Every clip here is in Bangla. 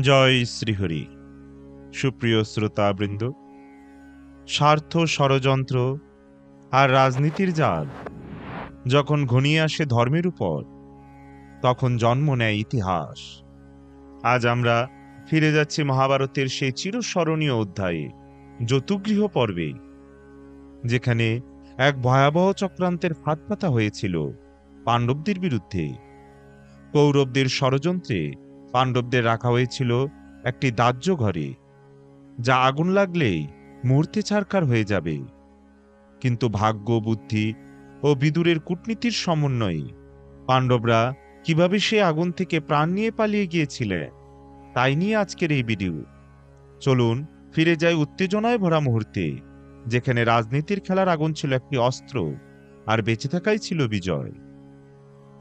জয় শ্রীহরি। সুপ্রিয় শ্রোতাবৃন্দ, স্বার্থ ষড়যন্ত্র আর রাজনীতির জাল, যখন ঘনিয়ে আসে ধর্মের উপর, তখন জন্ম নেয় ইতিহাস। আজ আমরা ফিরে যাচ্ছি মহাভারতের সেই চিরস্মরণীয় অধ্যায়ে, যতুগৃহ পর্বে, যেখানে এক ভয়াবহ চক্রান্তের ফাঁদ পাতা হয়েছিল পাণ্ডবদের বিরুদ্ধে। কৌরবদের ষড়যন্ত্রে পাণ্ডবদের রাখা হয়েছিল একটি দাহ্য ঘরে, যা আগুন লাগলেই মুহূর্তে ছারকার হয়ে যাবে। কিন্তু ভাগ্য, বুদ্ধি ও বিদুরের কূটনীতির সমন্বয়ে পাণ্ডবরা কীভাবে সে আগুন থেকে প্রাণ নিয়ে পালিয়ে গিয়েছিলেন তাই নিয়ে আজকের এই ভিডিও। চলুন ফিরে যাই উত্তেজনায় ভরা মুহূর্তে, যেখানে রাজনীতির খেলার আগুন ছিল একটি অস্ত্র আর বেঁচে থাকাই ছিল বিজয়।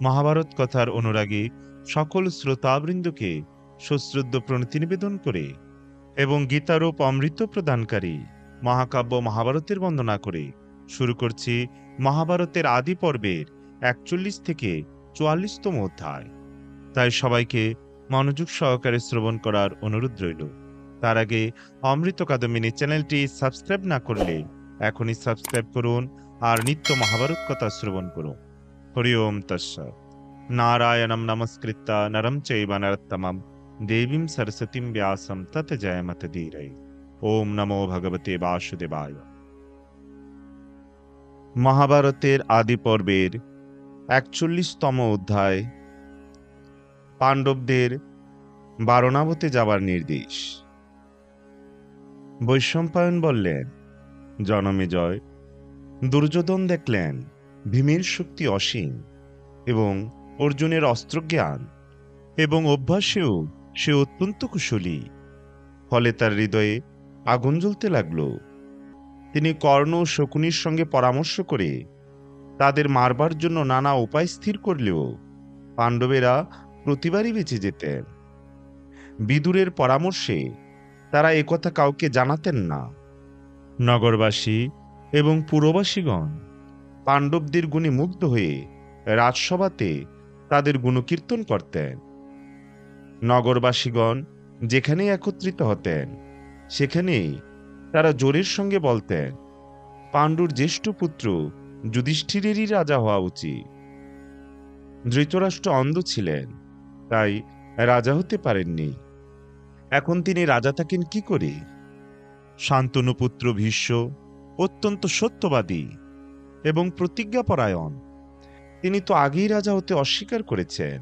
মহাভারত কথার অনুরাগী সকল শ্রোতাবৃন্দকে সশ্রদ্ধ প্রণতি নিবেদন করে এবং গীতারূপ অমৃত প্রদানকারী মহাকাব্য মহাভারতের বন্দনা করে। শুরু করছি মহাভারতের আদি পর্বের একচল্লিশ থেকে চুয়াল্লিশতম অধ্যায়। তাই সবাইকে মনোযোগ সহকারে শ্রবণ করার অনুরোধ রইল। তার আগে অমৃত কাদমিনী চ্যানেলটি সাবস্ক্রাইব না করলে এখনই সাবস্ক্রাইব করুন আর নিত্য মহাভারত কথা শ্রবণ করুন। হরি ওম তৎসৎ। নারায়ণম নমস্কৃত্য নরম চৈব নরত্তমম দেবীম সরস্বতীম ব্যাসম তত জয়মত ধীরে ওম নমো ভগবতে বাসুদেবায় মহাভারতের আদি পর্বের একচল্লিশতম অধ্যায়। পাণ্ডবদের বারণাবতে যাবার নির্দেশ। বৈশম্পায়ন বললেন জনমেজয় দুর্যোধন দেখলেন, ভীমের শক্তি অসীম এবং অর্জুনের অস্ত্রজ্ঞান এবং অভ্যাসেও সে অত্যন্ত কুশলী। ফলে তার হৃদয়ে আগুন জ্বলতে লাগল। তিনি কর্ণ শকুনির সঙ্গে পরামর্শ করে তাদের মারবার জন্য নানা উপায় স্থির করলেও পাণ্ডবেরা প্রতিবারই বেঁচে যেতেন। বিদুরের পরামর্শে তারা একথা কাউকে জানাতেন না। নগরবাসী এবং পুরবাসীগণ পাণ্ডবদের গুণে মুগ্ধ হয়ে রাজসভাতে তাদের গুণকীর্তন করতেন। নগরবাসীগণ যেখানে একত্রিত হতেন, সেখানেই তারা জোরের সঙ্গে বলতেন, পাণ্ডুর জ্যেষ্ঠ পুত্র যুধিষ্ঠিরেরই রাজা হওয়া উচিত। ধৃতরাষ্ট্র অন্ধ ছিলেন, তাই রাজা হতে পারেননি। এখন তিনি রাজা থাকেন কি করে? শান্তনুপুত্র ভীষ্ম অত্যন্ত সত্যবাদী এবং প্রতিজ্ঞাপরায়ণ। তিনি তো আগেই রাজা হতে অস্বীকার করেছেন।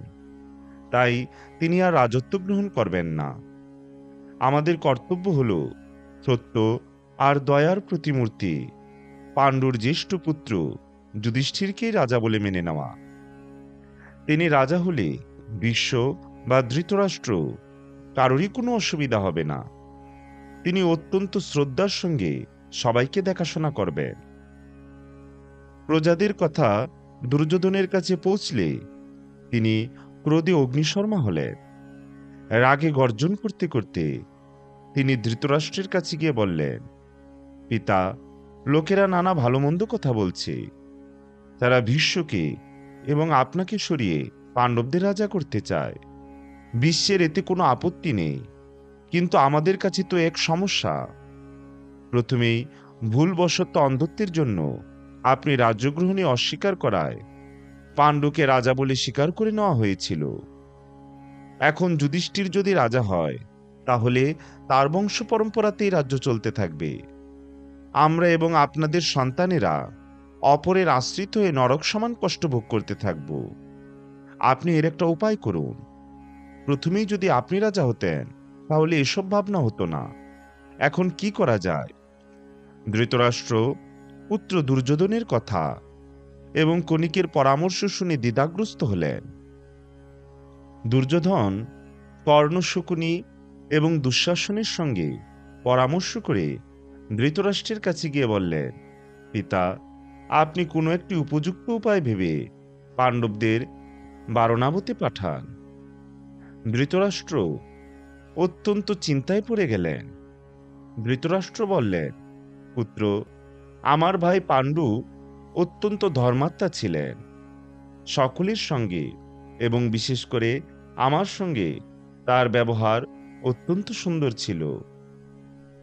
তাই তিনি আর রাজত্ব গ্রহণ করবেন না। আমাদের কর্তব্য হল সত্য আর দয়ার প্রতিমূর্তি। পাণ্ডুর জ্যেষ্ঠ পুত্র যুধিষ্ঠিরকেই রাজা বলে মেনে নেওয়া। তিনি রাজা হলে বিশ্ব বা ধৃতরাষ্ট্র কারোরই কোনো অসুবিধা হবে না। তিনি অত্যন্ত শ্রদ্ধার সঙ্গে সবাইকে দেখাশোনা করবেন। প্রজাদের কথা দুর্যোধনের কাছে পৌঁছলে তিনি ক্রোধে অগ্নিশর্মা হলেন। রাগে গর্জন করতে করতে তিনি ধৃতরাষ্ট্রের কাছে গিয়ে বললেন, পিতা, লোকেরা নানা ভালো মন্দ কথা বলছে। তারা ভীষ্মকে এবং আপনাকে সরিয়ে পাণ্ডবদের রাজা করতে চায়। বিশ্বের এতে কোনো আপত্তি নেই, কিন্তু আমাদের কাছে তো এক সমস্যা। প্রথমেই ভুলবশত অন্ধত্বের জন্য আপনি রাজ্যগ্রহণে অস্বীকার করায়। পাণ্ডুকে রাজা বলে স্বীকার করে নেওয়া হয়েছিল। এখন যুধিষ্ঠির যদি রাজা হয়, তাহলে তার বংশ পরম্পরাতেই রাজ্য চলতে থাকবে। আমরা এবং আপনাদের সন্তানেরা অপরের আশ্রিত হয়ে নরক সমান কষ্ট ভোগ করতে থাকব। আপনি এর একটা উপায় করুন। প্রথমেই যদি আপনি রাজা হতেন, তাহলে এসব ভাবনা হতো না। এখন কি করা যায়? ধৃতরাষ্ট্র পুত্র দুর্যোধনের কথা এবং কণিকের পরামর্শ শুনে দ্বিধাগ্রস্ত হলেন। দুর্যোধন কর্ণ শকুনি এবং দুঃশাসনের সঙ্গে পরামর্শ করে ধৃতরাষ্ট্রের কাছে গিয়ে বললেন, পিতা, আপনি কোনো একটি উপযুক্ত উপায় ভেবে পাণ্ডবদের বারণাবতে পাঠান। ধৃতরাষ্ট্র অত্যন্ত চিন্তায় পড়ে গেলেন। ধৃতরাষ্ট্র বললেন, পুত্র আমার ভাই পাণ্ডু অত্যন্ত ধর্মাত্মা ছিলেন। সকলের সঙ্গে এবং বিশেষ করে আমার সঙ্গে তার ব্যবহার অত্যন্ত সুন্দর ছিল।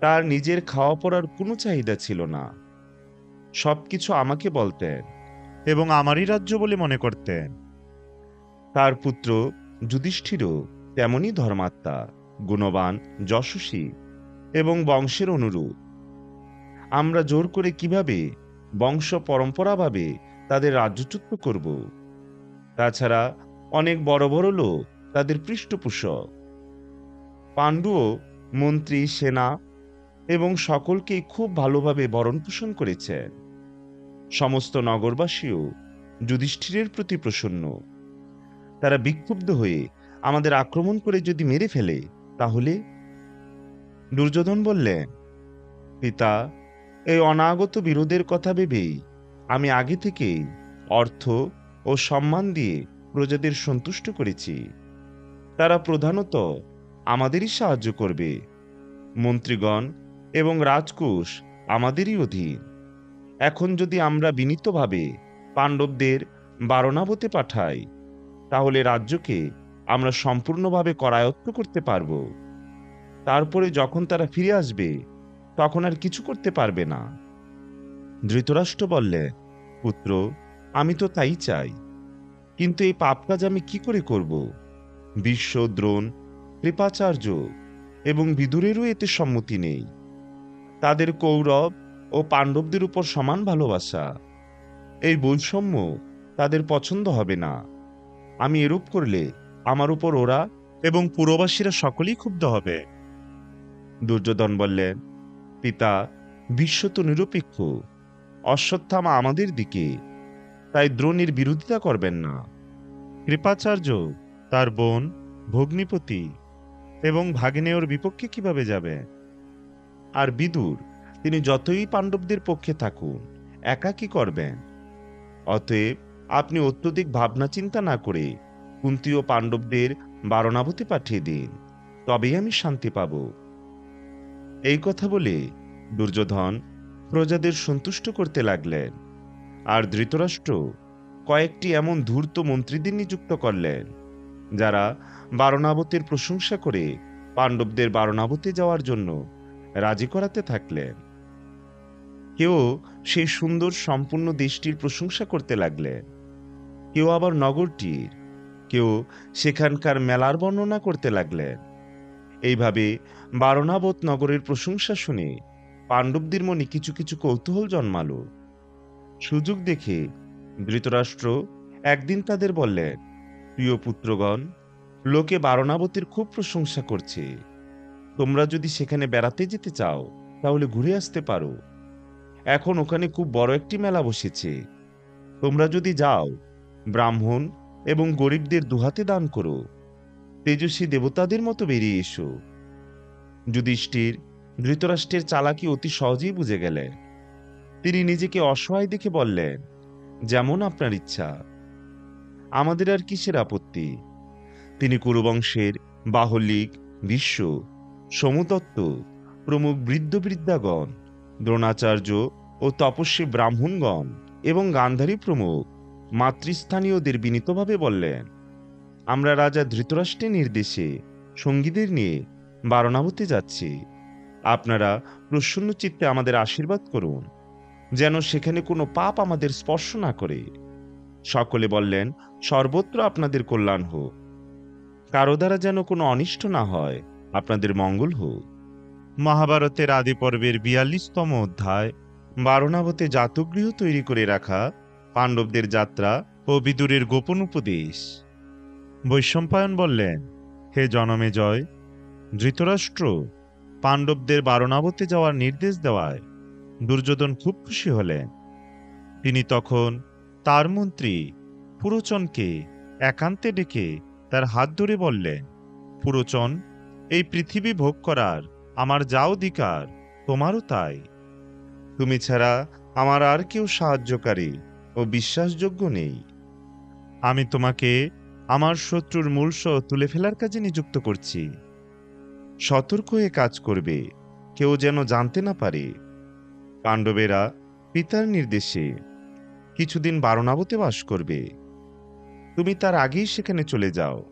তার নিজের খাওয়া পড়ার কোনো চাহিদা ছিল না। সব কিছু আমাকে বলতেন এবং আমারই রাজ্য বলে মনে করতেন। তার পুত্র যুধিষ্ঠিরও তেমনই ধর্মাত্মা, গুণবান, যশস্বী এবং বংশের অনুরূপ। আমরা জোর করে কীভাবে বংশ পরম্পরাভাবে তাদের রাজ্যচ্যুত করব? তাছাড়া অনেক বড় বড় লোক তাদের পৃষ্ঠপোষক। পাণ্ডুও মন্ত্রী, সেনা এবং সকলকেই খুব ভালোভাবে বরণ পোষণ করেছেন। সমস্ত নগরবাসীও যুধিষ্ঠিরের প্রতি প্রসন্ন। তারা বিক্ষুব্ধ হয়ে আমাদের আক্রমণ করে যদি মেরে ফেলে, তাহলে দুর্যোধন বললেন, পিতা এই অনাগত বিরোধের কথা ভেবেই আমি আগে থেকেই অর্থ ও সম্মান দিয়ে প্রজাদের সন্তুষ্ট করেছি। তারা প্রধানত আমাদেরই সাহায্য করবে। মন্ত্রীগণ এবং রাজকোষ আমাদেরই অধীন। এখন যদি আমরা বিনীতভাবে পাণ্ডবদের বারণাবতে পাঠাই, তাহলে রাজ্যকে আমরা সম্পূর্ণভাবে করায়ত্ত করতে পারব। তারপরে যখন তারা ফিরে আসবে তখন আর কিছু করতে পারবে না। ধৃতরাষ্ট্র বললে, পুত্র, আমি তো তাই চাই। কিন্তু এই পাপ কাজ আমি কি করে করব? বিশ্ব, দ্রোণ, কৃপাচার্য এবং বিদুরেরও এতে সম্মতি নেই। তাদের কৌরব ও পাণ্ডবদের উপর সমান ভালোবাসা। এই বৈষম্য তাদের পছন্দ হবে না। আমি এরূপ করলে আমার উপর ওরা এবং পুরবাসীরা সকলেই ক্ষুব্ধ হবে। দুর্যোধন বললেন পিতা বিশ্ব তো নিরপেক্ষ, অশ্বত্থামা আমাদের দিকে, তাই দ্রোণীর বিরোধিতা করবেন না। কৃপাচার্য, তার বোন, ভগ্নিপতি এবং ভাগিনেয়র বিপক্ষে কীভাবে যাবে? আর বিদুর, তিনি যতই পাণ্ডবদের পক্ষে থাকুন, একা কি করবেন? অতএব আপনি অত্যধিক ভাবনা চিন্তা না করে কুন্তি ও পাণ্ডবদের বারণাবতে পাঠিয়ে দিন, তবেই আমি শান্তি পাব। এই কথা বলে দুর্যোধন প্রজাদের সন্তুষ্ট করতে লাগলেন, আর ধৃতরাষ্ট্র কয়েকটি এমন ধূর্ত মন্ত্রীদের নিযুক্ত করলেন, যারা বারণাবতের প্রশংসা করে পাণ্ডবদের বারণাবতে যাওয়ার জন্য রাজি করাতে থাকলেন। কেউ সেই সুন্দর সম্পূর্ণ দেশটির প্রশংসা করতে লাগলেন, কেউ আবার নগরটির, কেউ সেখানকার মেলার বর্ণনা করতে লাগলেন। এইভাবে বারণাবত নগরের প্রশংসা শুনে পাণ্ডবদের মনে কিছু কিছু কৌতূহল জন্মালো। সুযোগ দেখে ধৃতরাষ্ট্র একদিন তাদের বললেন, প্রিয় পুত্রগণ, লোকে বারণাবতীর খুব প্রশংসা করছে। তোমরা যদি সেখানে বেড়াতে যেতে চাও, তাহলে ঘুরে আসতে পারো। এখন ওখানে খুব বড় একটি মেলা বসেছে। তোমরা যদি যাও, ব্রাহ্মণ এবং গরিবদের দুহাতে দান করো। তেজস্বী দেবতাদের মতো বেরিয়ে এসো। যুধিষ্ঠির ধৃতরাষ্ট্রের চালাকি অতি সহজেই বুঝে গেলেন। তিনি নিজেকে অসহায় দেখে বললেন, যেমন আপনার ইচ্ছা। আমাদের আর কিসের আপত্তি? তিনি কুরুবংশের বাহলিক বিশ্ব সমুদত্ত প্রমুখ বৃদ্ধ বৃদ্ধাগণ দ্রোণাচার্য ও তপস্বী ব্রাহ্মণগণ এবং গান্ধারী প্রমুখ মাতৃস্থানীয়দের বিনীতভাবে বললেন আমরা রাজা ধৃতরাষ্ট্রের নির্দেশে সঙ্গীদের নিয়ে বারণাবতে যাচ্ছি। আপনারা প্রসন্ন চিত্তে আমাদের আশীর্বাদ করুন, যেন সেখানে কোনো পাপ আমাদের স্পর্শ না করে। সকলে বললেন, সর্বত্র আপনাদের কল্যাণ হোক। কারও দ্বারা যেন কোনো অনিষ্ট না হয়, আপনাদের মঙ্গল হোক। মহাভারতের আদি পর্বের বিয়াল্লিশতম অধ্যায়, বারণাবতে জাতগৃহ তৈরি করে রাখা পাণ্ডবদের যাত্রা ও বিদুরের গোপন উপদেশ। বৈশম্পায়ন বললেন, হে জনমে জয়, ধৃতরাষ্ট্র, পাণ্ডবদের বারণাবতে যাওয়ার নির্দেশ দেওয়ায় দুর্যোধন খুব খুশি হলেন। তিনি তখন তার মন্ত্রী পুরোচনকে একান্তে ডেকে তার হাত ধরে বললেন, পুরোচন, এই পৃথিবী ভোগ করার আমার যা অধিকার, তোমারও তাই। তুমি ছাড়া আমার আর কেউ সাহায্যকারী ও বিশ্বাসযোগ্য নেই। আমি তোমাকে আমার শত্রুর মূলস তুলে ফেলার কাজে নিযুক্ত করছি। সতর্ক হয়ে কাজ করবে, কেউ যেন জানতে না পারে। পাণ্ডবেরা পিতার নির্দেশে কিছুদিন বারণাবতে বাস করবে। তুমি তার আগেই সেখানে চলে যাও।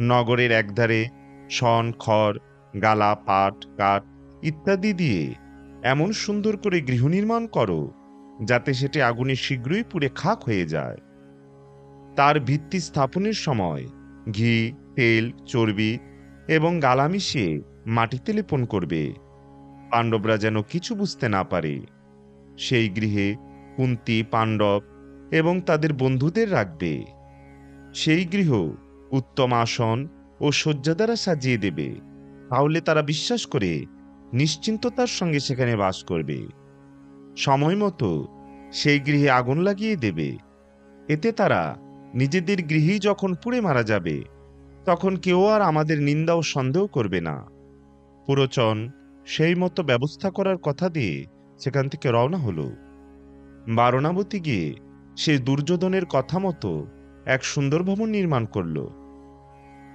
নগরের একধারে শন, খড়, গালা, পাট, কাঠ ইত্যাদি দিয়ে এমন সুন্দর করে গৃহ নির্মাণ করো, যাতে সেটি আগুনে শীঘ্রই পুড়ে খাক হয়ে যায়। তার ভিত্তি স্থাপনের সময় ঘি, তেল, চর্বি এবং গালা মিশিয়ে মাটিতে লেপন করবে। পাণ্ডবরা যেন কিছু বুঝতে না পারে। সেই গৃহে কুন্তি, পাণ্ডব এবং তাদের বন্ধুদের রাখবে। সেই গৃহ উত্তম আসন ও শয্যা দ্বারা সাজিয়ে দেবে। তাহলে তারা বিশ্বাস করে নিশ্চিন্ততার সঙ্গে সেখানে বাস করবে। সময় মতো সেই গৃহে আগুন লাগিয়ে দেবে। এতে তারা নিজেদের গৃহেই যখন পুড়ে মারা যাবে, তখন কেউ আর আমাদের নিন্দা ও সন্দেহ করবে না। পুরোচন সেই মতো ব্যবস্থা করার কথা দিয়ে সেখান থেকে রওনা হলো। বারণাবতী গিয়ে সে দুর্যোধনের কথা মতো এক সুন্দর ভবন নির্মাণ করল।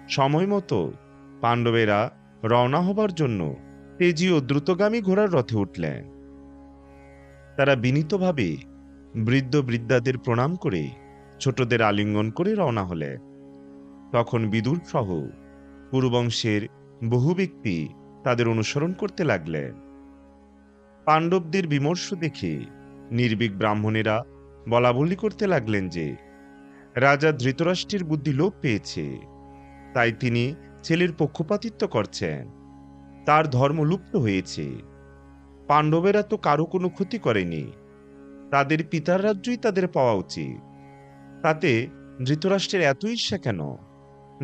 সময় মতো পাণ্ডবেরা রওনা হবার জন্য তেজি ও দ্রুতগামী ঘোড়ার রথে উঠলেন। তারা বিনীতভাবে বৃদ্ধ বৃদ্ধাদের প্রণাম করে ছোটদের আলিঙ্গন করে রওনা হলেন তখন বিদুর সহ কুরুবংশের বহু ব্যক্তি তাদের অনুসরণ করতে লাগলেন পাণ্ডবদের বিমর্ষ দেখে নির্ভীক ব্রাহ্মণেরা বলা বলি করতে লাগলেন যে, রাজা ধৃতরাষ্ট্রের বুদ্ধি লোপ পেয়েছে, তাই তিনি ছেলের পক্ষপাতিত্ব করছেন, তার ধর্ম লুপ্ত হয়েছে, পাণ্ডবেরা তো কারও কোনো ক্ষতি করেনি, তাদের পিতার রাজ্যই তাদের পাওয়া উচিত। তাতে ধৃতরাষ্ট্রের এত ঈর্ষা কেন?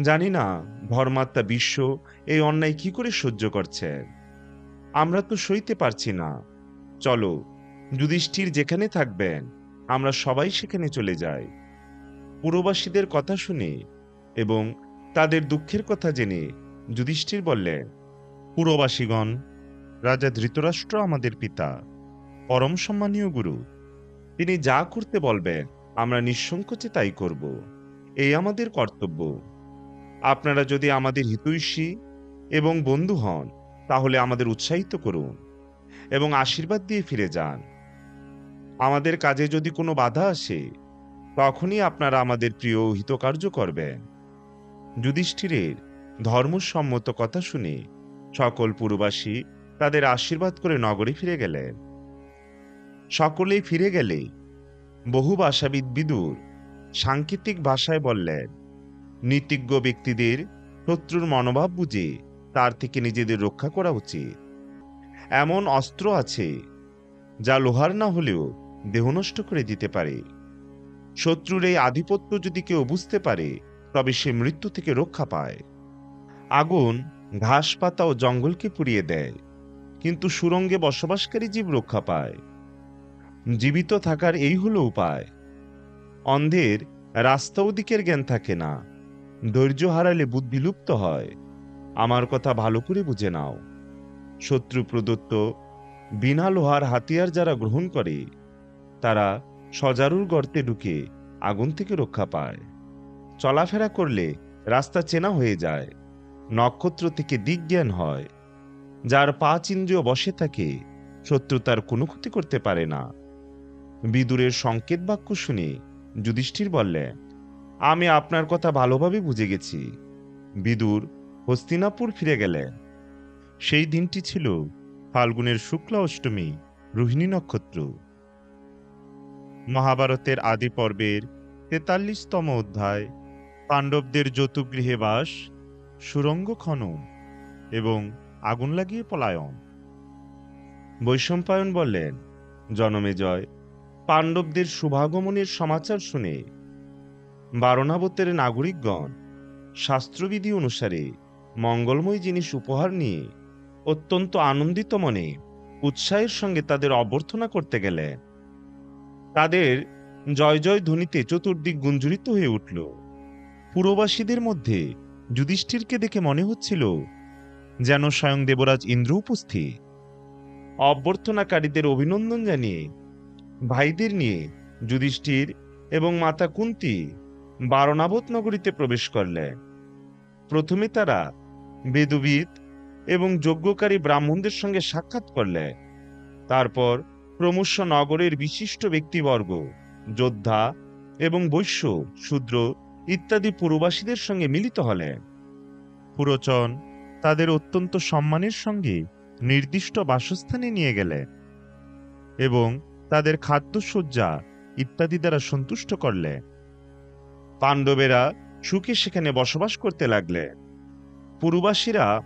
জানি না, ধর্মাত্মা বিশ্ব এই অন্যায় কি করে সহ্য করছে। আমরা তো সইতে পারছি না। চলো, যুধিষ্ঠির যেখানে থাকবেন, আমরা সবাই সেখানে চলে যাই। পুরবাসীদের কথা শুনে এবং তাদের দুঃখের কথা জেনে যুধিষ্ঠির বললেন, পুরবাসীগণ, রাজা ধৃতরাষ্ট্র আমাদের পিতা, পরম সম্মানীয় গুরু, তিনি যা করতে বলবেন আমরা নিঃসংকোচে তাই করব। এই আমাদের কর্তব্য। আপনারা যদি আমাদের হিতৈষী এবং বন্ধু হন, তাহলে আমাদের উৎসাহিত করুন এবং আশীর্বাদ দিয়ে ফিরে যান। আমাদের কাজে যদি কোনো বাধা আসে, তখনই আপনারা আমাদের প্রিয় হিতকার্য করবেন। যুধিষ্ঠিরের ধর্মসম্মত কথা শুনে সকল পুরবাসী তাদের আশীর্বাদ করে নগরে ফিরে গেলেন। সকলেই ফিরে গেলে বহু ভাষাবিদ বিদুর সাংকেতিক ভাষায় বললেন, নীতিজ্ঞ ব্যক্তিদের শত্রুর মনোভাব বুঝে তার থেকে নিজেদের রক্ষা করা উচিত। এমন অস্ত্র আছে যা লোহার না হলেও দেহ নষ্ট করে দিতে পারে। শত্রুর এই আধিপত্য যদি কেউ বুঝতে পারে, তবে সে মৃত্যু থেকে রক্ষা পায়। আগুন ঘাস পাতা ও জঙ্গলকে পুড়িয়ে দেয়, কিন্তু সুরঙ্গে বসবাসকারী জীব রক্ষা পায়। জীবিত থাকার এই হলো উপায়। অন্ধের রাস্তা ওদিকের জ্ঞান থাকে না। ধৈর্য হারালে বুদ্ধি লুপ্ত হয়। আমার কথা ভালো করে বুঝে নাও। শত্রু প্রদত্ত বিনা লোহার হাতিয়ার যারা গ্রহণ করে, তারা সজারুর গর্তে ঢুকে আগুন থেকে রক্ষা পায়। চলাফেরা করলে রাস্তা চেনা হয়ে যায়, নক্ষত্র থেকে দিকজ্ঞান হয়। যার পাঁচ ইন্দ্রিয় বসে থাকে, শত্রু তার কোনো ক্ষতি করতে পারে না। বিদুরের সংকেত বাক্য শুনে যুধিষ্ঠির বললেন আমি আপনার কথা ভালোভাবে বুঝে গেছি। বিদুর হস্তিনাপুর ফিরে গেলে। সেই দিনটি ছিল ফাল্গুনের শুক্লা অষ্টমী, রোহিণী নক্ষত্র। মহাভারতের আদি পর্বের তেতাল্লিশতম অধ্যায়, পাণ্ডবদের যতুগৃহে বাস, সুরঙ্গ খনন এবং আগুন লাগিয়ে পলায়ন। বৈশম্পায়ন বললেন জনমেজয় পাণ্ডবদের শুভাগমনের সমাচার শুনে বারণাবতের নাগরিকগণ শাস্ত্রবিধি অনুসারে মঙ্গলময় জিনিস উপহার নিয়ে অত্যন্ত আনন্দিত মনে উৎসাহের সঙ্গে তাদের অভ্যর্থনা করতে গেলেন। তাদের জয় জয় ধ্বনিতে চতুর্দিক গুঞ্জরিত হয়ে উঠল। পুরবাসীদের মধ্যে যুধিষ্ঠিরকে দেখে মনে হচ্ছিল যেন স্বয়ং দেবরাজ ইন্দ্র উপস্থিত। অভ্যর্থনাকারীদের অভিনন্দন জানিয়ে ভাইদের নিয়ে যুধিষ্ঠির এবং মাতা কুন্তি বারণাবত নগরীতে প্রবেশ করলেন প্রথমে তারা বেদবিদ এবং যজ্ঞকারী ব্রাহ্মণদের সঙ্গে সাক্ষাৎ করলেন তারপর ক্রমশ নগরের বিশিষ্ট ব্যক্তিবর্গ, যোদ্ধা এবং বৈশ্য, শূদ্র ইত্যাদি পুরবাসীদের সঙ্গে মিলিত হলেন পুরোচন তাদের অত্যন্ত সম্মানের সঙ্গে নির্দিষ্ট বাসস্থানে নিয়ে গেলেন এবং তাদের খাদ্যসজ্জা ইত্যাদি দ্বারা সন্তুষ্ট করলেন পাণ্ডবেরা সুখে সেখানে বসবাস করতে লাগলে। পুরুবাসীরা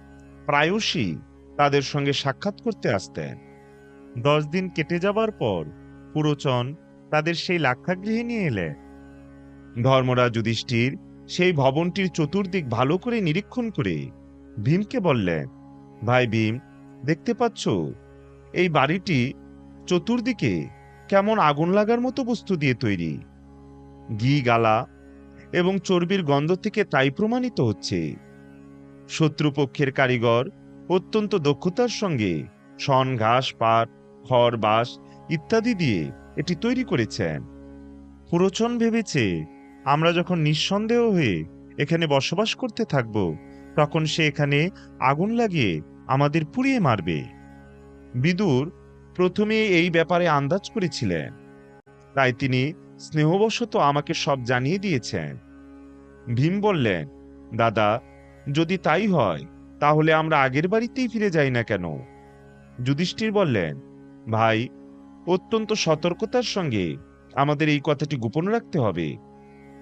প্রায়শই তাদের সঙ্গে সাক্ষাৎ করতে আসতেন। দশ দিন কেটে যাবার পর পুরোচন তাদের সেই লাক্ষাগৃহে নিয়ে এলে। ধর্মরাজ যুধিষ্ঠির সেই ভবনটির চতুর্দিক ভালো করে নিরীক্ষণ করে ভীমকে বললেন, ভাই ভীম, দেখতে পাচ্ছ? এই বাড়িটি চতুর্দিকে কেমন আগুন লাগার মতো বস্তু দিয়ে তৈরি। ঘি, গালা এবং চর্বির গন্ধ থেকে তাই প্রমাণিত হচ্ছে। শত্রুপক্ষের কারিগর অত্যন্ত দক্ষতার সঙ্গে শন, ঘাস, পাট, খড়, বাঁশ ইত্যাদি দিয়ে এটি তৈরি করেছেন। পুরোচন ভেবেছে, আমরা যখন নিঃসন্দেহ হয়ে এখানে বসবাস করতে থাকব, তখন সে এখানে আগুন লাগিয়ে আমাদের পুড়িয়ে মারবে। বিদুর প্রথমে এই ব্যাপারে আন্দাজ করেছিলেন। তাই তিনি স্নেহবশত আমাকে সব জানিয়ে দিয়েছেন। ভীম বললেন, দাদা, যদি তাই হয়, তাহলে আমরা আগের বাড়িতেই ফিরে যাই না কেন? যুধিষ্ঠির বললেন, ভাই, অত্যন্ত সতর্কতার সঙ্গে আমাদের এই কথাটি গোপন রাখতে হবে।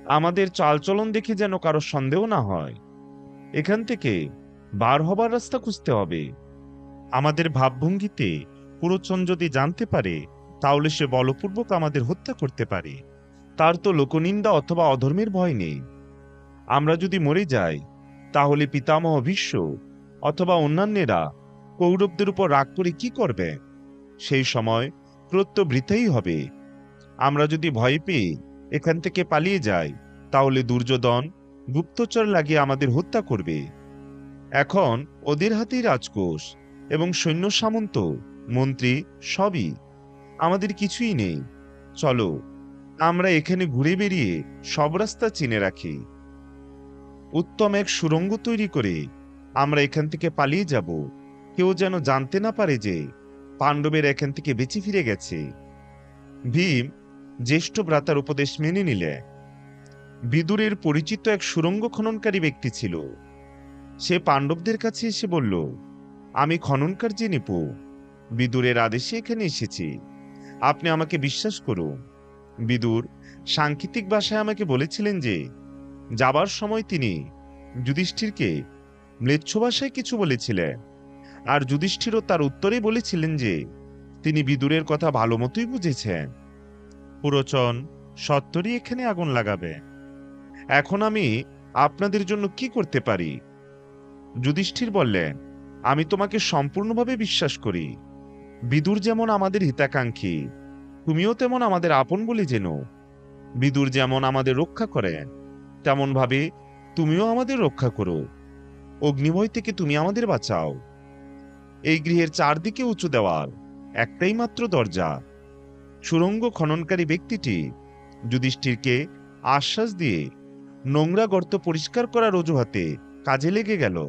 আমাদের চালচলন দেখে যেন কারও সন্দেহ না হয়। এখান থেকে বার হবার রাস্তা খুঁজতে হবে। আমাদের ভাবভঙ্গিতে পুরোচন যদি জানতে পারে, তাহলে সে বলপূর্বক আমাদের হত্যা করতে পারে। তার তো লোকনিন্দা অথবা অধর্মের ভয় নেই। আমরা যদি মরে যাই, তাহলে পিতামহ ভীষ্ম অথবা অন্যান্যেরা কৌরবদের উপর রাগ করে কি করবে? সেই সময় প্রত্যবৃতাই হবে। আমরা যদি ভয় পেয়ে এখান থেকে পালিয়ে যাই, তাহলে দুর্যোধন গুপ্তচর লাগিয়ে আমাদের হত্যা করবে। এখন ওদের হাতেই রাজকোষ এবং সৈন্য সামন্ত মন্ত্রী, সবই। আমাদের কিছুই নেই। চলো, আমরা এখানে ঘুরে বেরিয়ে সব রাস্তা চিনে রাখি। উত্তম এক সুরঙ্গ তৈরি করে আমরা এখান থেকে পালিয়ে যাব। কেউ যেন জানতে না পারে যে পাণ্ডবের এখান থেকে বেঁচে ফিরে গেছে। ভীম, জ্যেষ্ঠ ভ্রাতার উপদেশ মেনে নিলে। বিদুরের পরিচিত এক সুরঙ্গ খননকারী ব্যক্তি ছিল। সে পাণ্ডবদের কাছে এসে বলল, আমি খনন কার্যে নিপু বিদুরের আদেশে এখানে এসেছি। আপনি আমাকে বিশ্বাস করুন। বিদুর সাংকেতিক ভাষায় আমাকে বলেছিলেন যে, যাবার সময় তিনি যুধিষ্ঠিরকে ম্লেচ্ছ ভাষায় কিছু বলেছিলেন। আর যুধিষ্ঠিরও তার উত্তরে বলেছিলেন যে, তিনি বিদুরের কথা ভালো মতোই বুঝেছেন। পুরোচন সত্তরই এখানে আগুন লাগাবে। এখন আমি আপনাদের জন্য কি করতে পারি? যুধিষ্ঠির বললেন, আমি তোমাকে সম্পূর্ণভাবে বিশ্বাস করি। বিদুর যেমন আমাদের হিতাকাঙ্ক্ষী, তুমিও তেমন আমাদের আপন বলে যেন বিদুর যেমন আমাদের রক্ষা করেন তেমন ভাবে তুমিও আমাদের রক্ষা করো। অগ্নিভয় থেকে তুমি আমাদের বাঁচাও। এই গৃহের চারদিকে উঁচু দেওয়াল, একটাই মাত্র দরজা। সুরঙ্গ খননকারী ব্যক্তিটি যুধিষ্ঠিরকে আশ্বাস দিয়ে নোংরা গর্ত পরিষ্কার করার অজুহাতে কাজে লেগে গেল।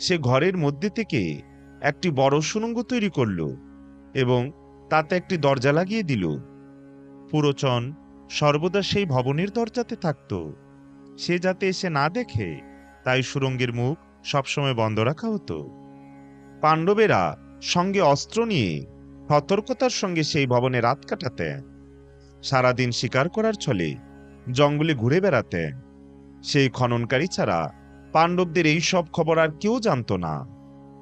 সে ঘরের মধ্যে থেকে একটি বড় সুরঙ্গ তৈরি করল এবং তাতে একটি দরজা লাগিয়ে দিল। পুরোচন সর্বদা সেই ভবনের দরজাতে থাকত। সে যাতে এসে না দেখে, তাই সুরঙ্গের মুখ সবসময় বন্ধ রাখা হতো। পাণ্ডবেরা সঙ্গে অস্ত্র নিয়ে সতর্কতার সঙ্গে সেই ভবনে রাত কাটাতেন। সারাদিন শিকার করার ছলে জঙ্গলে ঘুরে বেড়াতেন। সেই খননকারী ছাড়া পাণ্ডবদের এই সব খবর আর কেউ জানত না।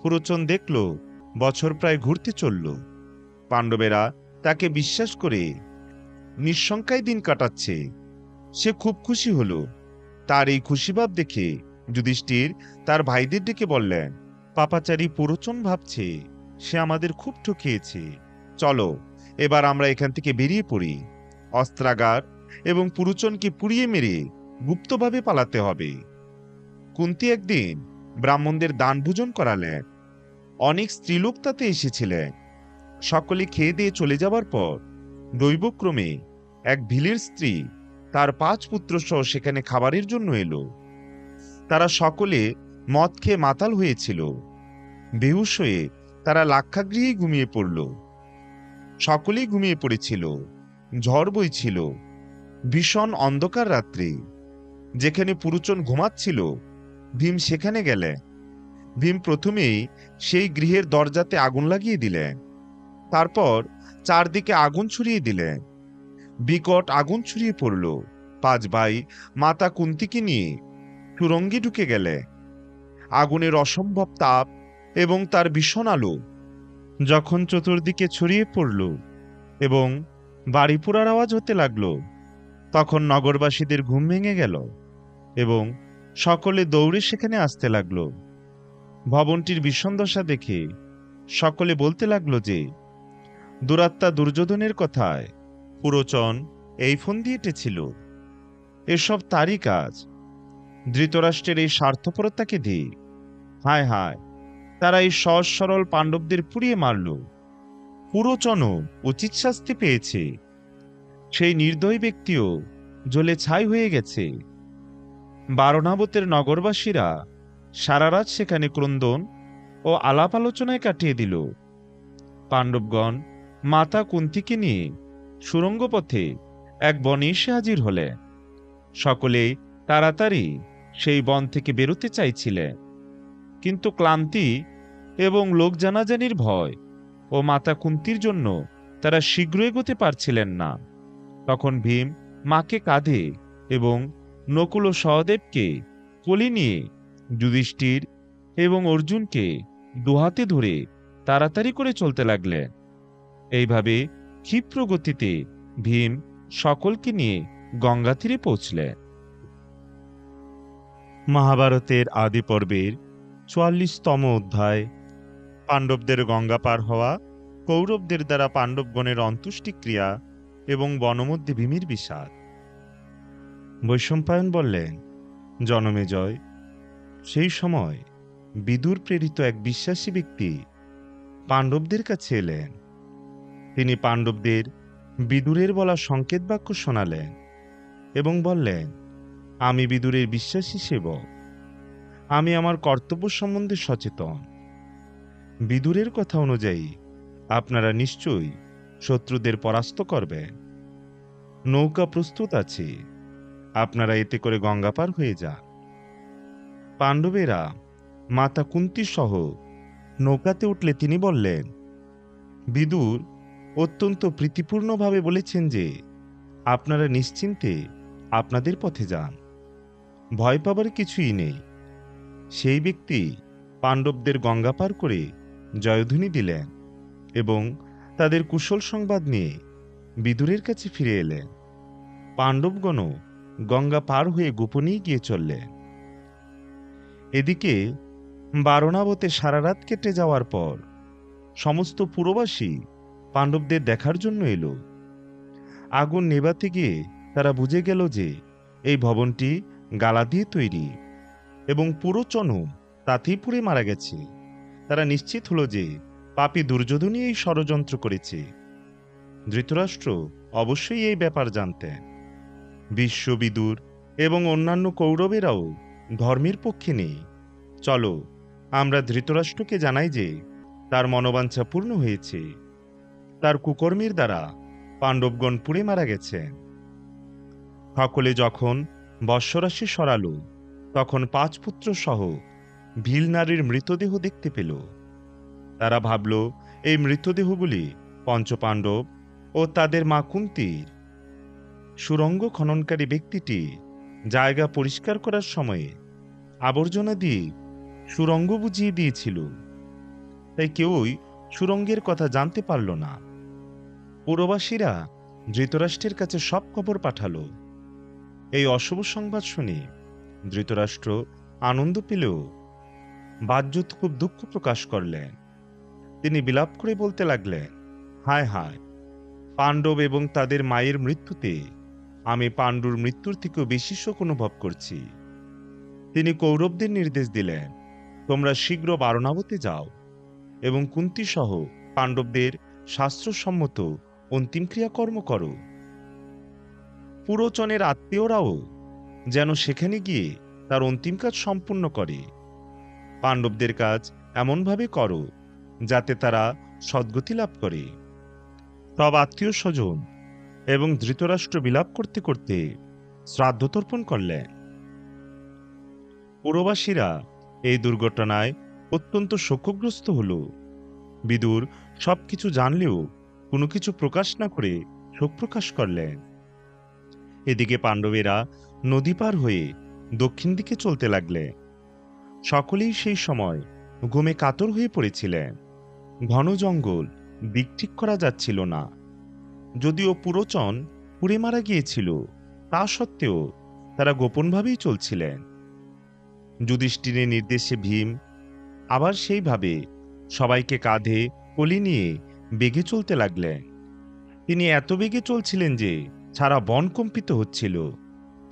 পুরোচন দেখল, বছর প্রায় ঘুরতে চলল। পাণ্ডবেরা তাকে বিশ্বাস করে নিঃশঙ্কায় দিন কাটাচ্ছে। সে খুব খুশি হল। তার এই খুশিভাব দেখে যুধিষ্ঠির তার ভাইদের ডেকে বললেন, পাপাচারী পুরোচন ভাবছে, সে আমাদের খুব ঠকিয়েছে। চলো, এবার আমরা এখান থেকে বেরিয়ে পড়ি। অস্ত্রাগার এবং পুরুচনকে পুড়িয়ে মেরে গুপ্তভাবে পালাতে হবে। কুন্তি একদিন ব্রাহ্মণদের দান ভোজন করালেন। অনেক স্ত্রীলোক তাতে এসেছিলেন। সকলে খেয়ে দিয়ে চলে যাবার পর দৈবক্রমে এক ভিলের স্ত্রী তার পাঁচ পুত্র সহ সেখানে খাবারের জন্য এলো। তারা সকলে মদ খেয়ে মাতাল হয়েছিল। বেহুশ হয়ে তারা লাক্ষাগৃহেই ঘুমিয়ে পড়ল। সকলেই ঘুমিয়ে পড়েছিল। ঝড় বইছিল। ভীষণ অন্ধকার রাত্রি। যেখানে পুরুচন ঘুমাচ্ছিল, ভীম সেখানে গেলে ভীম প্রথমেই সেই গৃহের দরজাতে আগুন লাগিয়ে দিলেন। তারপর চারদিকে আগুন ছড়িয়ে দিলেন। বিকট আগুন ছড়িয়ে পড়ল। পাঁচ ভাই মাতা কুন্তিকে নিয়ে সুরঙ্গে ঢুকে গেলে আগুনের অসম্ভব তাপ এবং তার ভীষণ আলো যখন চতুর্দিকে ছড়িয়ে পড়ল এবং বাড়ি পোড়ার আওয়াজ হতে লাগল, তখন নগরবাসীদের ঘুম ভেঙে গেল এবং সকলে দৌড়ে সেখানে আসতে লাগল। ভবনটির ভীষণ দশা দেখে সকলে বলতে লাগল যে, দুরাত্মা দুর্যোধনের কথায় পুরোচন এই ফোন দিয়েটেছিল এসব তারই কাজ। ধৃতরাষ্ট্রের এই স্বার্থপরতাকে দিয়ে হায় হায়, তারা এই সহজ সরল পাণ্ডবদের পুড়িয়ে মারল। পুরোচনও উচিত শাস্তি পেয়েছে। সেই নির্দয় ব্যক্তিও জ্বলে ছাই হয়ে গেছে। বারণাবতের নগরবাসীরা সারা রাত সেখানে ক্রন্দন ও আলাপ আলোচনায় কাটিয়ে দিল। পাণ্ডবগণ মাতা কুন্তিকে নিয়ে সুরঙ্গ পথে এক বনে এসে হাজির হলে সকলেই তাড়াতাড়ি সেই বন থেকে বেরোতে চাইছিলেন। কিন্তু ক্লান্তি এবং লোক জানাজানির ভয় ও মাতা কুন্তির জন্য তারা শীঘ্র এগোতে পারছিলেন না। তখন ভীম মাকে কাঁধে এবং নকুল ও সহদেবকে কোলে নিয়ে যুধিষ্ঠির এবং অর্জুনকে দুহাতে ধরে তাড়াতাড়ি করে চলতে লাগলেন এইভাবে ক্ষিপ্র গতিতে ভীম সকলকে নিয়ে গঙ্গা তীরে পৌঁছলেন মহাভারতের আদি পর্বের চুয়াল্লিশতম অধ্যায়। পাণ্ডবদের গঙ্গা পার হওয়া, কৌরবদের দ্বারা পাণ্ডবগণের অন্তুষ্টিক্রিয়া এবং বনমধ্যে ভীমির বিষাদ। বৈশম্পায়ন বললেন জনমেজয় সেই সময় বিদুর প্রেরিত এক বিশ্বাসী ব্যক্তি পাণ্ডবদের কাছে এলেন। তিনি পাণ্ডবদের বিদুরের বলা সংকেত বাক্য শোনালেন এবং বললেন, আমি বিদুরের বিশ্বাসী সেবক। আমি আমার কর্তব্য সম্বন্ধে সচেতন। বিদুরের কথা অনুযায়ী আপনারা নিশ্চয়ই শত্রুদের পরাস্ত করবেন। নৌকা প্রস্তুত আছে। আপনারা এতে করে গঙ্গা পার হয়ে যান। পাণ্ডবেরা, মাতা কুন্তি সহ নৌকাতে উঠলে তিনি বললেন, বিদুর অত্যন্ত প্রীতিপূর্ণভাবে বলেছেন যে, আপনারা নিশ্চিন্তে আপনাদের পথে যান। ভয় পাবার কিছুই নেই। সেই ব্যক্তি পাণ্ডবদের গঙ্গা পার করে জয়ধ্বনি দিলেন এবং তাদের কুশল সংবাদ নিয়ে বিদুরের কাছে ফিরে এলেন। পাণ্ডবগণও গঙ্গা পার হয়ে গোপনেই গিয়ে চললেন। এদিকে বারণাবতে সারা রাত কেটে যাওয়ার পর সমস্ত পুরবাসী পাণ্ডবদের দেখার জন্য এলো। আগুন নেবাতে গিয়ে তারা বুঝে গেল যে এই ভবনটি গালা দিয়ে তৈরি এবং পুরো চনু তাতেই পুড়ে মারা গেছে। তারা নিশ্চিত হলো যে পাপি দুর্যোধনই এই ষড়যন্ত্র করেছে। ধৃতরাষ্ট্র অবশ্যই এই ব্যাপার জানতেন। বিশ্ববিদুর এবং অন্যান্য কৌরবেরাও ধর্মের পক্ষে নেই। চলো, আমরা ধৃতরাষ্ট্রকে জানাই যে, তার মনোবাঞ্ছা পূর্ণ হয়েছে। তার কুকর্মের দ্বারা পাণ্ডবগণ পুড়ে মারা গেছে সকলে যখন বর্ষরাশি সরালো, তখন পাঁচ পুত্র সহ ভিল নারীর মৃতদেহ দেখতে পেল। তারা ভাবল, এই মৃতদেহগুলি পঞ্চপাণ্ডব ও তাদের মা কুন্তির। সুরঙ্গ খননকারী ব্যক্তিটি জায়গা পরিষ্কার করার সময়ে আবর্জনা দিয়ে সুরঙ্গ বুঝিয়ে দিয়েছিল। তাই কেউই সুরঙ্গের কথা জানতে পারল না। পুরবাসীরা ধৃতরাষ্ট্রের কাছে সব খবর পাঠালো। এই অশুভ সংবাদ শুনে ধৃতরাষ্ট্র আনন্দ পেলেও বাহ্যত খুব দুঃখ প্রকাশ করলেন। তিনি বিলাপ করে বলতে লাগলেন, হায় হায়, পাণ্ডব এবং তাদের মায়ের মৃত্যুতে আমি পাণ্ডুর মৃত্যুর থেকেও বেশি শোক অনুভব করছি। তিনি কৌরবদের নির্দেশ দিলেন, তোমরা শীঘ্র বারণাবতে যাও এবং কুন্তি সহ পাণ্ডবদের শাস্ত্রসম্মত অন্তিম ক্রিয়াকর্ম করো। পুরোচনের আত্মীয়রাও যেন সেখানে গিয়ে তার অন্তিম কাজ সম্পূর্ণ করে। পাণ্ডবদের কাজ এমনভাবে করো যাতে তারা সদ্গতি লাভ করে। সব আত্মীয় স্বজন এবং ধৃতরাষ্ট্র বিলাপ করতে করতে শ্রাদ্ধ তর্পণ করলেন। পুরবাসীরা এই দুর্ঘটনায় অত্যন্ত শোকগ্রস্ত হল। বিদুর সবকিছু জানলেও কোনো কিছু প্রকাশ না করে শোক প্রকাশ করলেন। এদিকে পাণ্ডবেরা নদী পার হয়ে দক্ষিণ দিকে চলতে লাগলে সকলেই সেই সময় ঘুমে কাতর হয়ে পড়েছিলেন। ঘন জঙ্গল দিক ঠিক করা যাচ্ছিল না। যদিও পুরোচন পুড়ে মারা গিয়েছিল, তা সত্ত্বেও তারা গোপনভাবেই চলছিলেন। যুধিষ্ঠিরের নির্দেশে ভীম আবার সেইভাবে সবাইকে কাঁধে কলি নিয়ে বেগে চলতে লাগলেন। তিনি এত বেগে চলছিলেন যে সারা বন কম্পিত হচ্ছিল।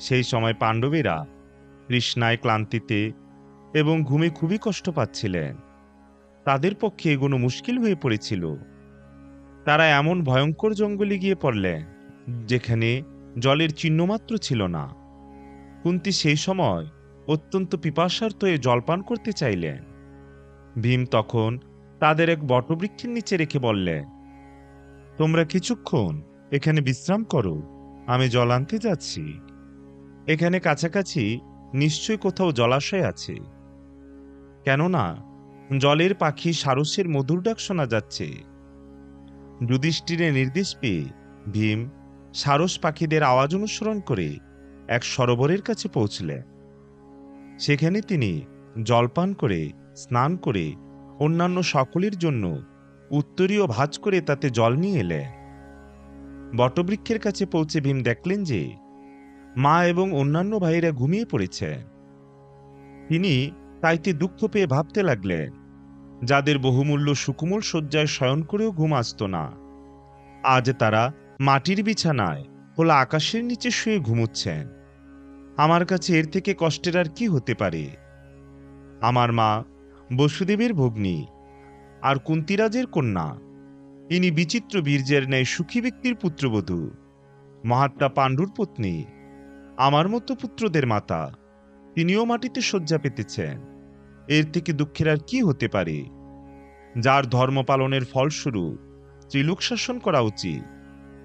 সেই সময় পাণ্ডবেরা কৃষ্ণায় ক্লান্তিতে এবং ঘুমে খুবই কষ্ট পাচ্ছিলেন। তাদের পক্ষে এগোনো মুশকিল হয়ে পড়েছিল। তারা এমন ভয়ঙ্কর জঙ্গলে গিয়ে পড়লে, যেখানে জলের চিহ্নমাত্র ছিল না। কুন্তি সেই সময় অত্যন্ত পিপাসার্থ হয়ে জলপান করতে চাইলেন। ভীম তখন তাদের এক বটবৃক্ষের নিচে রেখে বললে, তোমরা কিছুক্ষণ এখানে বিশ্রাম করো, আমি জল আনতে যাচ্ছি। এখানে কাছাকাছি নিশ্চয় কোথাও জলাশয় আছে। কেননা জলের পাখি সারসের মধুর ডাক শোনা যাচ্ছে। যুধিষ্ঠিরের নির্দেশ পেয়ে ভীম সারস পাখিদের আওয়াজ অনুসরণ করে এক সরোবরের কাছে পৌঁছলেন। সেখানে তিনি জলপান করে, স্নান করে অন্যান্য সকলের জন্য উত্তরীয় ভাঁজ করে তাতে জল নিয়ে এলেন। বটবৃক্ষের কাছে পৌঁছে ভীম দেখলেন যে মা এবং অন্যান্য ভাইয়েরা ঘুমিয়ে পড়েছে তিনি তাইতে দুঃখ পেয়ে ভাবতে লাগলেন যাদের বহুমূল্য সুকুমল শয্যায় শয়ন করেও ঘুম আসত না। আজ তারা মাটির বিছানায় খোলা আকাশের নিচে শুয়ে ঘুমুচ্ছেন। আমার কাছে এর থেকে কষ্টের আর কি হতে পারে? আমার মা বসুদেবের ভগ্নী আর কুন্তিরাজের কন্যা। ইনি বিচিত্র বীর্যের ন্যায় সুখী ব্যক্তির পুত্রবধূ। মহাত্মা পাণ্ডুর পত্নী। আমার মতো পুত্রদের মাতা। তিনিও মাটিতে শয্যা পেতেছেন। এর থেকে দুঃখের আর কি হতে পারে? যার ধর্ম পালনের ফলস্বরূপ ত্রিলোক শাসন করা উচিত।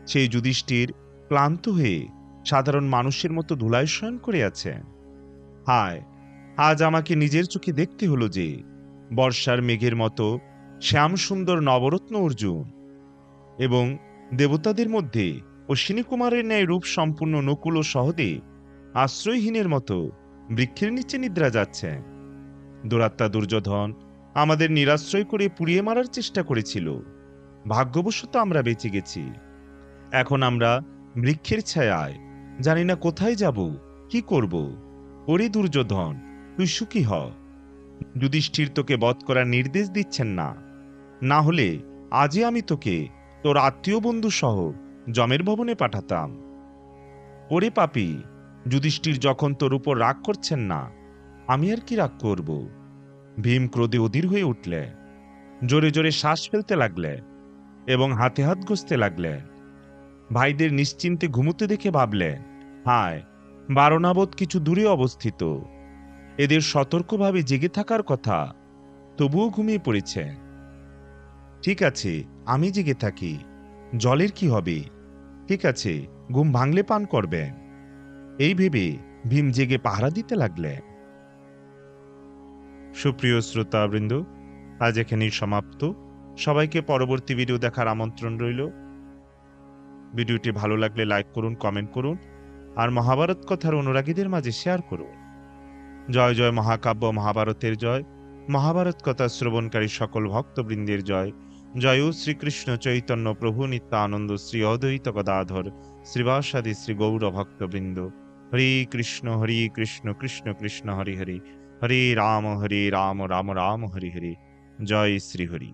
সেই যুধিষ্ঠির ক্লান্ত হয়ে সাধারণ মানুষের মতো ধুলায় শয়ন করে আছেন। হায়, আজ আমাকে নিজের চোখে দেখতে হলো যে, বর্ষার মেঘের মতো শ্যাম সুন্দর নবরত্ন অর্জুন এবং দেবতাদের মধ্যে অশ্বিনী কুমারের ন্যায় রূপ সম্পূর্ণ নকুল ও সহদেব আশ্রয়হীনের মতো বৃক্ষের নিচে নিদ্রা যাচ্ছেন। দুরাত্মা দুর্যোধন আমাদের নিরাশ্রয় করে পুড়িয়ে মারার চেষ্টা করেছিল। ভাগ্যবশত আমরা বেঁচে গেছি। এখন আমরা বৃক্ষের ছায়ায়, জানি না কোথায় যাব, কি করব। ওরে দুর্যোধন, তুই সুখী হ। যুধিষ্ঠির তোকে বধ করার নির্দেশ দিচ্ছেন না। না হলে আজই আমি তোকে, তোর আত্মীয় বন্ধু সহ জমের ভবনে পাঠাতাম। ওরে পাপি, যুধিষ্ঠির যখন তোর উপর রাগ করছেন না আমি আর কি রাগ করব? ভীম ক্রোধে অধীর হয়ে উঠলে, জোরে জোরে শ্বাস ফেলতে লাগলে এবং হাতে হাত ঘষতে লাগলে। ভাইদের নিশ্চিন্তে ঘুমোতে দেখে ভাবলে, হায়, বারণাবোধ কিছু দূরে অবস্থিত। এদের সতর্কভাবে জেগে থাকার কথা তবুও ঘুমিয়ে পড়েছে। ঠিক আছে, আমি জেগে থাকি, জলের কি হবে? ঠিক আছে, ঘুম ভাঙলে পান করবে। এই ভেবে ভীম জেগে পাহারা দিতে লাগলেন সুপ্রিয় শ্রোতাবৃন্দ, আজ এখানেই সমাপ্ত। সবাইকে পরবর্তী ভিডিও দেখার আমন্ত্রণ রইল। ভিডিওটি ভালো লাগলে লাইক করুন কমেন্ট করুন, আর মহাভারত কথার অনুরাগীদের মাঝে শেয়ার করুন। জয় জয় মহাকাব্য, মহাভারতের জয়, মহাভারত কথা শ্রবণকারী সকল ভক্তবৃন্দের জয়। জয় শ্রীকৃষ্ণ চৈতন্য প্রভু নিত্যানন্দ শ্রী অদ্বৈত গদাধর শ্রীবাসাদি শ্রী গৌর ভক্তবৃন্দ হরে কৃষ্ণ, হরি কৃষ্ণ কৃষ্ণ কৃষ্ণ, হরি হরি। হরে রাম হরে রাম রাম রাম হরি হরি। জয় শ্রী হরি।